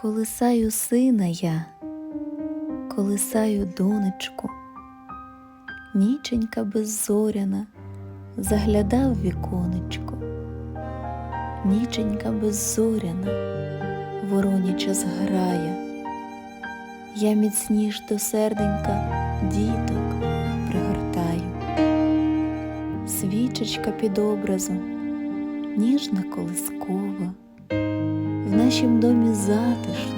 Колисаю сина я, колисаю донечку, ніченька беззоряна заглядав віконечко, ніченька беззоряна, вороняча зграє, я міцніш до серденька діток пригортаю, свічечка під образом, ніжна колискова в нашім домі затишно,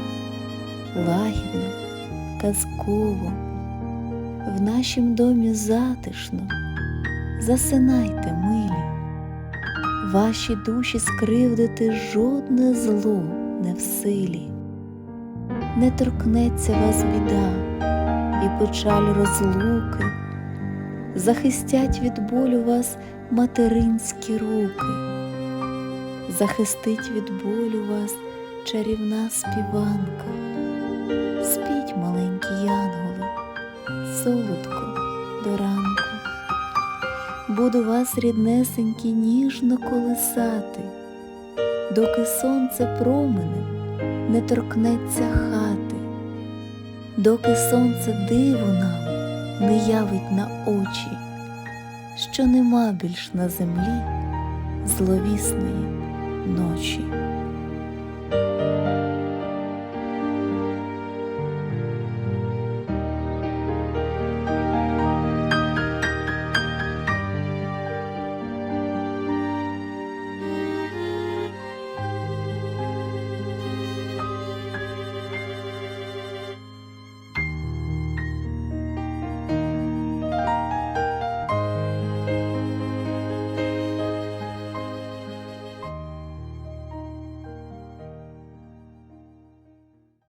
лагідно, казково, в нашім домі затишно, засинайте, милі, ваші душі скривдити жодне зло не в силі, не торкнеться вас біда і печаль розлуки, захистять від болю вас материнські руки захистить від болю вас чарівна співанка. Спіть, маленькі янголи, солодко до ранку. Буду вас, ріднесенькі, ніжно колисати, доки сонце променем не торкнеться хати, доки сонце диво нам не явить на очі, що нема більш на землі зловісної 去。